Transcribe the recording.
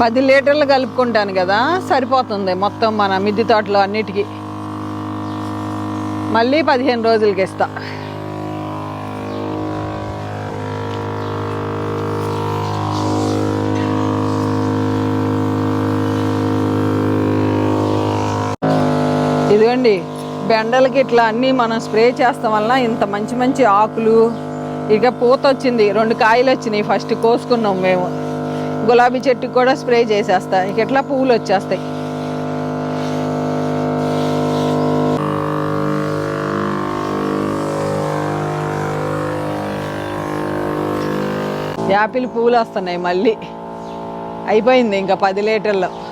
పది లీటర్లు కలుపుకుంటాను కదా సరిపోతుంది మొత్తం మన మిద్ది తోటలో అన్నిటికీ. మళ్ళీ పదిహేను రోజులకి ఇస్తా. ఇదిగోండి బెండలకి ఇట్లా అన్నీ మనం స్ప్రే చేస్తాం వలన ఇంత మంచి మంచి ఆకులు ఇక పూత వచ్చింది రెండు కాయలు వచ్చినాయి ఫస్ట్ కోసుకున్నాం మేము. గులాబీ చెట్టుకి కూడా స్ప్రే చేసేస్తా. ఇక ఎట్లా పువ్వులు వచ్చేస్తాయి. యాపిల్ పువ్వులు వస్తున్నాయి మళ్ళీ. అయిపోయింది ఇంకా పది లీటర్లు.